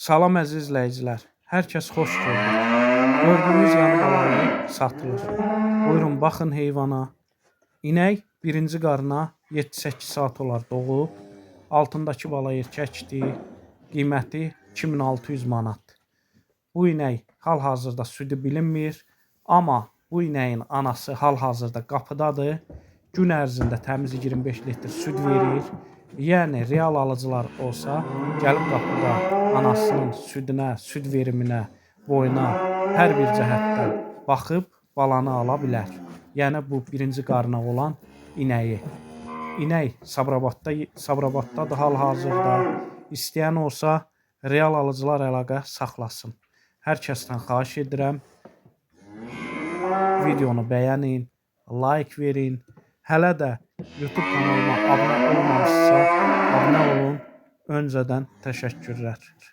Salam əziz izləyicilər. Hər kəs xoş gördük. Gördüyünüz yanı balalı satılır. Buyurun baxın heyvana. İnək birinci qarına 7-8 saat olar doğub. Altındakı bala erkəkdir. Qiyməti 2600 manat. Bu inək hal-hazırda südü bilinmir, amma bu inəyin anası hal-hazırda qapıdadır. Gün ərzində təmiz 25 litr süd verir. Yəni real alıcılar olsa, gəlib qapıda anasının südünə, süd veriminə, boyuna hər bir cəhətdən baxıb balanı ala bilər. Yəni bu birinci qarına olan inəyi. İnək Sabirabadda Sabirabaddadır hal-hazırda. İstəyən olsa real alıcılar əlaqə saxlasın. Hər kəsdən xahiş edirəm, videonu bəyənin, like verin. Hələ də YouTube kanalıma abunə olmamışsa, Öncədən təşəkkürlər.